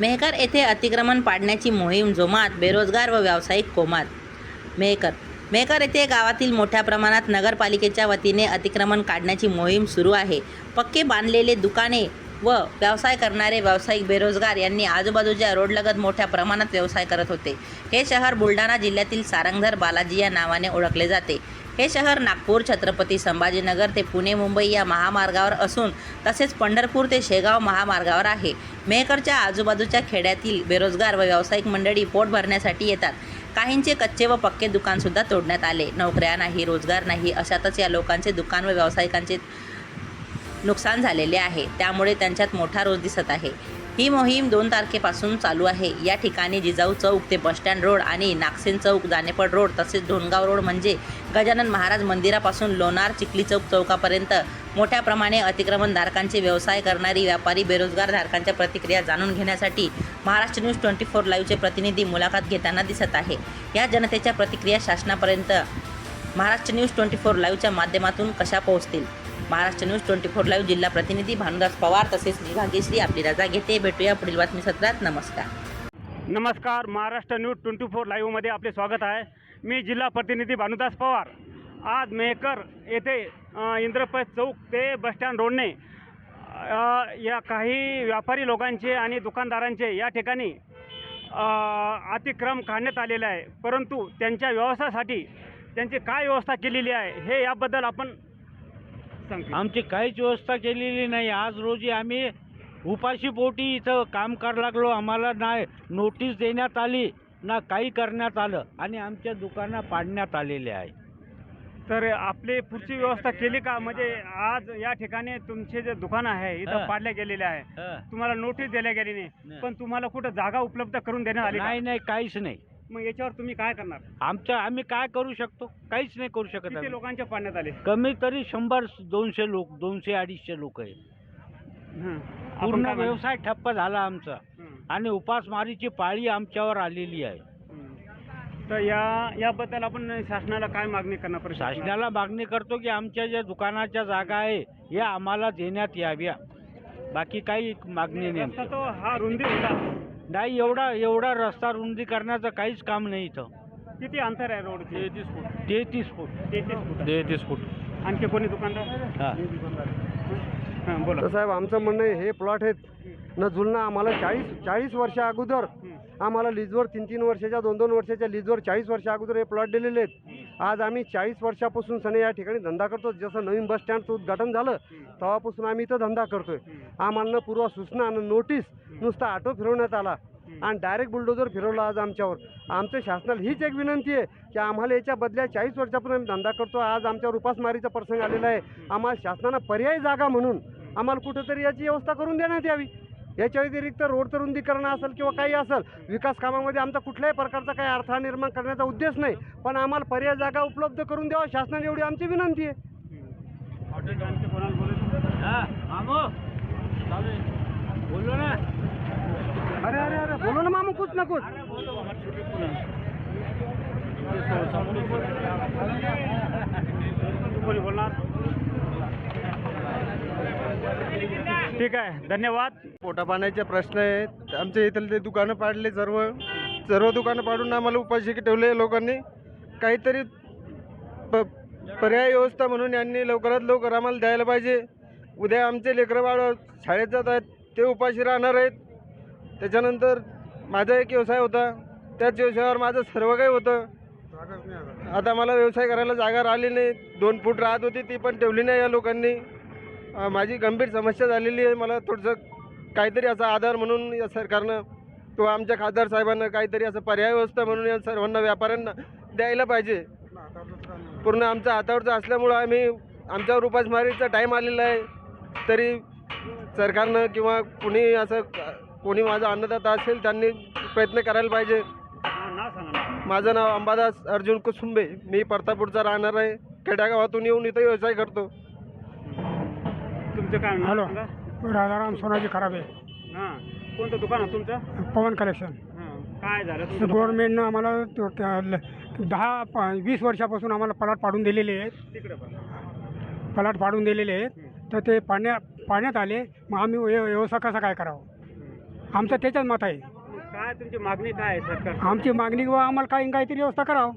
मेहकर येथे अतिक्रमण पाडण्याची मोहीम जोमात बेरोजगार व व्यावसायिक कोमात. मेहकर मेहकर येथे गावातील मोठ्या प्रमाणात नगरपालिकेच्या वतीने अतिक्रमण काढण्याची मोहीम सुरू आहे. पक्के बांधलेले दुकाने व व्यवसाय करणारे व्यावसायिक बेरोजगार यांनी आजूबाजूच्या रोडलगत मोठ्या प्रमाणात व्यवसाय करत होते. हे शहर बुलढाणा जिल्ह्यातील सारंगधर बालाजी या नावाने ओळखले जाते. हे शहर नागपूर छत्रपती संभाजीनगर ते पुणे मुंबई या महामार्गावर असून तसेच पंढरपूर ते शेगाव महामार्गावर आहे. मेहकरच्या आजूबाजूच्या खेड्यातील बेरोजगार व व्यावसायिक मंडळी पोट भरण्यासाठी येतात. काहींचे कच्चे व पक्के दुकानसुद्धा तोडण्यात आले. नोकऱ्या नाही रोजगार नाही अशातच या लोकांचे दुकान व व्यावसायिकांचे नुकसान झालेले आहे. त्यामुळे त्यांच्यात मोठा रोज दिसत आहे. ही मोहीम दोन तारखेपासून चालू आहे. या ठिकाणी जिजाऊ चौक ते बसस्टँड रोड आणि नागसेन चौक जानेपड रोड तसेच ढोणगाव रोड म्हणजे गजानन महाराज मंदिरापासून लोणार चिखली चौक चौकापर्यंत मोठ्या प्रमाणे अतिक्रमणधारकांचे व्यवसाय करणारी व्यापारी बेरोजगार धारकांच्या प्रतिक्रिया जाणून घेण्यासाठी महाराष्ट्र न्यूज ट्वेंटी फोर लाईव्हचे प्रतिनिधी मुलाखत घेताना दिसत आहे. या जनतेच्या प्रतिक्रिया शासनापर्यंत महाराष्ट्र न्यूज ट्वेंटी फोर लाईव्हच्या माध्यमातून कशा पोहोचतील? Maharashtra news twenty four live जिल्हा प्रतिनिधी भानुदास पवार तसेच विभागीयश्री आपली रजा घेते. भेटूया पुढील बातमी सत्रात नमस्कार. नमस्कार महाराष्ट्र न्यूज ट्वेंटी फोर लाईव्हमध्ये आपले स्वागत आहे. मी जिल्हा प्रतिनिधी भानुदास पवार. आज मेहकर येथे अ, इंद्रप्रस्थ चौक ते बसस्टँड रोडने या काही व्यापारी लोकांचे आणि दुकानदारांचे या ठिकाणी अतिक्रम काढण्यात आलेले आहे. परंतु त्यांच्या व्यवसायासाठी त्यांची काय व्यवस्था केलेली आहे हे याबद्दल आपण आमची काहीच व्यवस्था केलेली नाही आज रोजी आम्ही उपाशी पोटी इथं काम करायला लागलो आम्हाला ना नोटीस देण्यात आली ना काही करण्यात आलं आणि आमच्या दुकानं पाडण्यात आलेले आहे तर आपली पुढची व्यवस्था केली का म्हणजे आज या ठिकाणी तुमचे जे दुकान आहे इथं. पाडले गेलेले आहे. तुम्हाला नोटीस दिल्या गेली नाही नाही. पण तुम्हाला कुठं जागा उपलब्ध करून देण्यात आली? नाही नाही काहीच नाही मग याच्यावर तुम्ही काय करणार आमच्या आम्ही काय करू शकतो काहीच नाही करू शकत किती आम्ही. लोकांचे पाडण्यात आले कमी तरी शंभर दोनशे लोक दोनशे अडीचशे लोक आहेत हं. आपण पूर्ण काय? व्यवसाय ठप्प झाला आमचा हं. आणि उपासमारीची पाळी आमच्यावर आलेली आहे हं. तर या याबद्दल आपण शासनाला काय मागणी करणार परत शासनाला मागणी करतो की आमच्या ज्या दुकानाच्या जागा आहे या आम्हाला देण्यात याव्या बाकी काही मागणी नाही रस्ता आमची. तो हा रुंदी होता नाही एवढा एवढा रस्ता रुंदी करण्याचं काहीच काम नाही इथं. किती अंतर आहे रोडचे? तेहतीस फूट. तेहतीस फूट. तेहतीस फूट. तेहतीस फूट. आणखी कोणी दुकानदार? हा. हां बोला. तर साहेब आमचं म्हणणं आहे हे प्लॉट आहेत. न जुलना आम्हाला चाळीस चाळीस वर्षा अगोदर आम्हाला लीजवर तीन तीन वर्षाच्या दोन दोन वर्षाच्या लीजवर चाळीस वर्षा अगोदर हे प्लॉट दिलेले आहेत. आज आम्ही चाळीस वर्षापासून सने या ठिकाणी धंदा करतो. जसं नवीन बस स्टँडचं उद्घाटन झालं तेव्हापासून आम्ही इथं धंदा करतोय. आम्हाला पूर्व सूचना आणि नोटीस नुसता ऑटो फिरवण्यात आला. आणि डायरेक्ट बुलडोजर फिरवला आज आमच्यावर. आमच्या शासनाला हीच एक विनंती आहे की आम्हाला याच्या बदल्या चाळीस वर्षापासून आम्ही धंदा करतो. आज आमच्यावर उपासमारीचा प्रसंग आलेला आहे. आम्हाला शासनानं पर्यायी जागा म्हणून आम्हाला कुठंतरी याची व्यवस्था करून देण्यात यावी. याच्या व्यतिरिक्त रोडचं रुंदीकरण असेल किंवा काही असेल विकास कामामध्ये आमचा कुठल्याही प्रकारचा काही अडथळा निर्माण करण्याचा उद्देश नाही. पण आम्हाला पर्याय जागा उपलब्ध करून द्यावा शासनाने एवढी आमची विनंती हा आहे. बोललो ना. अरे अरे अरे बोलो ना मामू कुछ ना कुछ. ठीक आहे धन्यवाद. पोटा पाण्याचे प्रश्न आहेत. आमच्या इथले ते दुकानं पाडले सर्व. सर्व दुकानं पाडून आम्हाला उपाशी ठेवले लोकांनी. काहीतरी प पर्याय व्यवस्था म्हणून यांनी लवकरात लवकर आम्हाला द्यायला पाहिजे. उद्या आमचे लेकरं बाळ शाळेत जात आहेत ते उपाशी राहणार आहेत. त्याच्यानंतर माझा एक व्यवसाय होता. त्याच व्यवसायावर माझं सर्व काही होतं. आता. मला व्यवसाय करायला जागा राहिली नाही. दोन फूट राहत होती ती पण ठेवली नाही या लोकांनी. माझी गंभीर समस्या झालेली आहे. मला थोडंसं काहीतरी असा आधार म्हणून या सरकारनं किंवा आमच्या खासदार साहेबांना काहीतरी असं पर्याय व्यवस्था म्हणून या सर्वांना व्यापाऱ्यांना द्यायला पाहिजे. पूर्ण आमच्या हातावरचं असल्यामुळं आम्ही आमच्यावर उपासमारीचा टाईम आलेला आहे. तरी सरकारनं किंवा कुणी असं कोणी माझा अन्नदाता असेल त्यांनी प्रयत्न करायला पाहिजे. माझं नाव अंबादास अर्जुन कुसुंबे. मी परतापूरचा राहणार आहे. खेड्यागावातून येऊन इथं व्यवसाय करतो. तुमचं काय हॅलो. सांगा? राजाराम सोनाजी खराबे. हां. कोणतं दुकान आहे तुमचं? पवन कलेक्शन. हां. काय झालं? गव्हर्नमेंटनं आम्हाला तो- त्या- ल- दहा प- वीस वर्षापासून आम्हाला प्लॉट पाडून दिलेले आहेत. तिकडे बघा प्लॉट पाडून दिलेले आहेत. तर ते पाण्या पाण्यात आले. मग आम्ही व्य- व्यवसाय कसा काय करावं? आमचं त्याच्यात मत आहे. काय तुमची मागणी काय आहे सरकार? आमची मागणी किंवा आम्हाला काही काहीतरी व्यवस्था करावं.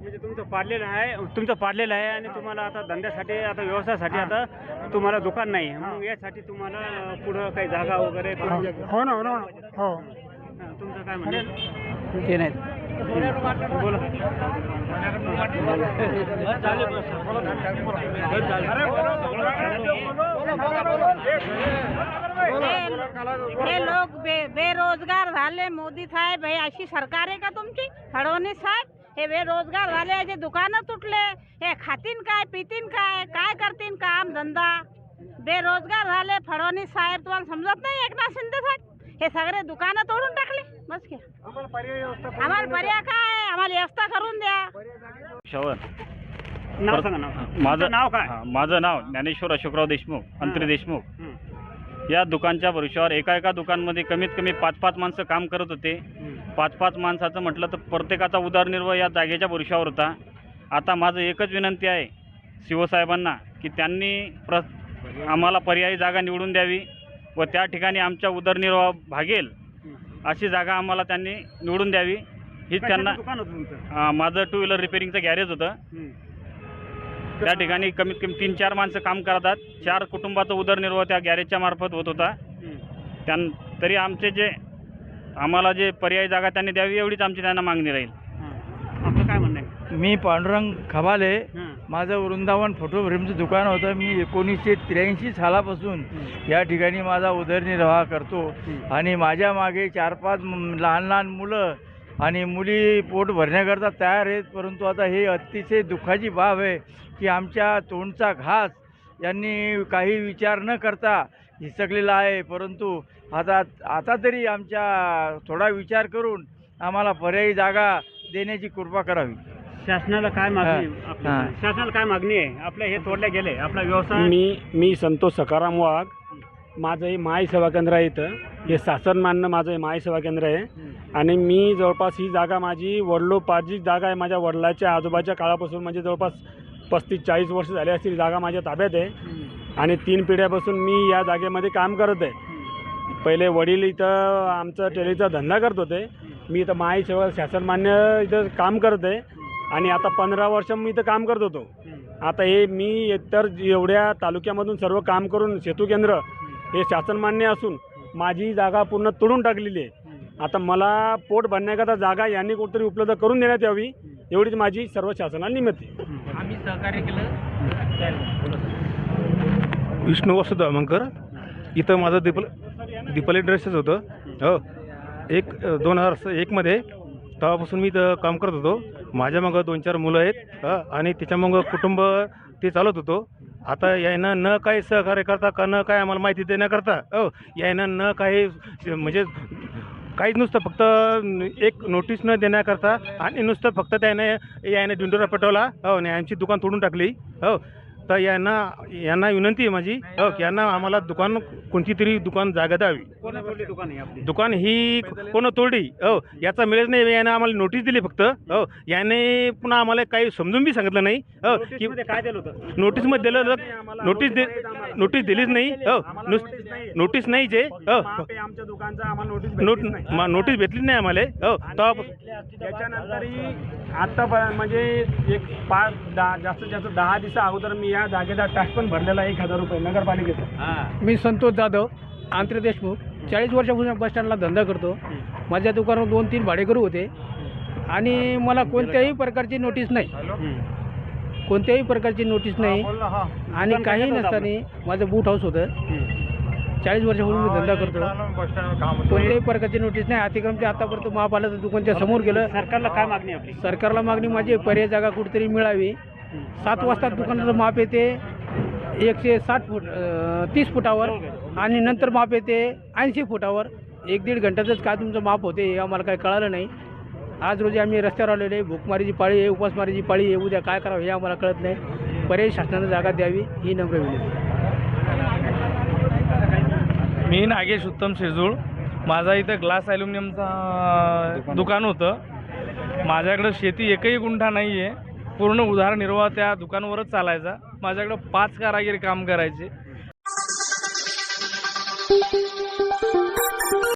म्हणजे तुमचं पाडलेलं आहे तुमचं पाडलेलं आहे आणि तुम्हाला आता धंद्यासाठी आता व्यवसायासाठी आता तुम्हाला दुकान नाही. मग यासाठी तुम्हाला पुढं काही जागा वगैरे हो हो ना हो ना. हो. तुमचं काय म्हणणं ते नाही. हे लोक बे बेरोजगार झाले मोदी साहेब हे अशी सरकार आहे का तुमची? फडणवीस साहेब हे बेरोजगार झाले याचे दुकानं तुटले हे खातीन काय पितीन काय काय करतीन काम धंदा? बेरोजगार झाले फडणवीस साहेब तुम्हाला समजत नाही एकनाथ शिंदे साहेब? हे सगळे दुकानं तोडून टाकले. बस की. आम्हाला पर्याय काय? आम्हाला व्यवस्था करून द्या. शवर नाव सांगा नाव माझं नाव काय? हा, माझं नाव ज्ञानेश्वर अशोकराव देशमुख अंतरी देशमुख. या दुकानच्या भरोश्यावर एका एका दुकानमध्ये कमीत कमी पाच पाच माणसं काम करत होते. पाच पाच माणसाचं म्हटलं तर प्रत्येकाचा उदरनिर्वाह या जागेच्या भरोश्यावर होता. आता माझं एकच विनंती आहे शिवसाहेबांना की त्यांनी प्र आम्हाला पर्यायी जागा निवडून द्यावी. व त्या ठिकाणी आमच्या उदरनिर्वाह भागेल अशी जागा आम्हाला त्यांनी निवडून द्यावी ही त्यांना कशाचं दुकान होतं तुमचं अं, माझं टू व्हीलर रिपेरिंगचं गॅरेज होतं. त्या ठिकाणी कमीत कमी तीन चार माणसं काम करतात चार कुटुंबाचा उदरनिर्वाह त्या गॅरेजच्या मार्फत होत होता. त्यां तरी आमचे जे आम्हाला जे पर्यायी जागा त्यांनी द्यावी एवढीच आमची त्यांना मागणी राहील. आपलं काय म्हणणं आहे मी पांडुरंग खबाले हां. माझं वृंदावन फोटो फ्रेमचं दुकान होतं. मी एकोणीसशे त्र्याऐंशी सालापासून या ठिकाणी माझा उदरनिर्वाह करतो. आणि माझ्या मागे चार पाच लहान लहान मुलं आणि मुली पोट भरण्याकरता तयार आहेत. परंतु आता हे अतिशय दुःखाची बाब आहे की आमच्या तोंडचा घास यांनी काही विचार न करता हिसकलेला आहे. परंतु आता आता तरी आमच्या थोडा विचार करून आम्हाला पर्यायी जागा देण्याची कृपा करावी. शासनाला काय मागणी? आहे? हां. शासनाला काय मागणी आहे? आपल्या हे तोडले गेले. आपला व्यवसाय मी मी संतोष सकाराम वाघ. माझं हे माय सेवा केंद्र आहे इथं. हे शासन मान्य माझं हे माय सेवा केंद्र आहे. आणि मी जवळपास ही जागा माझी वडलोपार्जित जागा आहे. माझ्या वडिलाच्या आजोबाच्या काळापासून म्हणजे जवळपास पस्तीस चाळीस वर्ष झाले असतील ही जागा माझ्या ताब्यात आहे. आणि तीन पिढ्यापासून मी या जागेमध्ये काम करत आहे. पहिले वडील इथं आमचं टेलीचा धंदा करत होते. मी इथं माई सेवा शासनमान्य इथं काम करत आहे. आणि आता पंधरा वर्ष मी इथं काम करत होतो. आता हे मी एकतर एवढ्या तालुक्यामधून सर्व काम करून सेतू केंद्र हे शासनमान्य असून माझी जागा पूर्ण तोडून टाकलेली आहे. आता मला पोट भरण्याकरता जागा यांनी कुठेतरी उपलब्ध करून देण्यात यावी एवढीच माझी सर्व शासनाला निमित्त आहे. विष्णू वसु दामणकर इथं माझं दीपल दीपाली ड्रेसेस होतं. हो. एक दोन हजार स- एकमध्ये तेव्हापासून मी तर काम करत होतो. माझ्या मग दोन चार मुलं आहेत हं, आणि त्याच्यामग कुटुंब ते चालत होतो. आता यायनं न काही सहकार्य करता का न काय आम्हाला माहिती देण्याकरता हो यायनं न काही म्हणजे काहीच नुसतं फक्त एक नोटीस न देण्याकरता आणि नुसतं फक्त त्याने याने डिंडोरा पेटवला हो आणि आमची दुकान तोडून टाकली हो. तर यांना यांना विनंती आहे माझी हो की यांना आम्हाला दुकान कोणती तरी दुकान जागा द्यावी. दुकान ही कोण तोडली? हो याचा मिळत नाही यानं आम्हाला नोटीस दिली फक्त. हो याने पुन्हा आम्हाला काही समजून बी सांगितलं नाही. हो की काय दिलं होतं? नोटीसमध्ये दिलं होतं नोटीस दे नोटीस दिलीच नाही. हो नुस नोटीस नाहीच आहे हो. आमच्या दुकानचा आम्हाला नोटीस नोट मा- नोटीस भेटली नाही आम्हाला. हो तेव्हा त्याच्यानंतरही आता म्हणजे एक पाच दहा जास्तीत जास्त दहा दिवसा अगोदर मी या जागेचा टॅक्स पण भरलेला आहे एक हजार रुपये नगरपालिकेचा. मी संतोष जाधव आंतर देशमुख चाळीस वर्षापासून बस स्टँडला धंदा करतो. माझ्या दुकानावर दोन तीन भाडेकरू होते. आणि मला कोणत्याही प्रकारची नोटीस नाही. कोणत्याही प्रकारची नोटीस नाही. आणि काही नसताना माझं बूट हाऊस होतं. चाळीस वर्षापासून मी धंदा करतो. कोणत्याही प्रकारची नोटीस नाही. अतिक्रमच्या आतापर्यंत महापालिकेचं दुकानच्या समोर गेलं. सरकारला काय मागणी सरकारला मागणी माझी पर्याय जागा कुठेतरी मिळावी. सात वाजता दुकानाचं माप येते एकशे साठ फूट तीस फुटावर आणि नंतर माप येते ऐंशी फुटावर. एक दीड घंट्यातच काय तुमचं माप होते हे आम्हाला काही कळालं नाही. आज रोजी आम्ही रस्त्यावर आलेलो आहे भूकमारीची पाळी आहे उपासमारीची पाळी आहे उद्या काय करावं हे आम्हाला कळत नाही. पर्यायी शासनानं जागा द्यावी ही नम्र विनंती मी नागेश उत्तम शेजूळ माझा इथं ग्लास ॲल्युमिनियमचा दुकान होतं. माझ्याकडं शेती एकही गुंठा नाही आहे पूर्ण उदारनिर्वाह त्या दुकानावरच चालायचा. माझ्याकडं पाच कारागीर काम करायचे.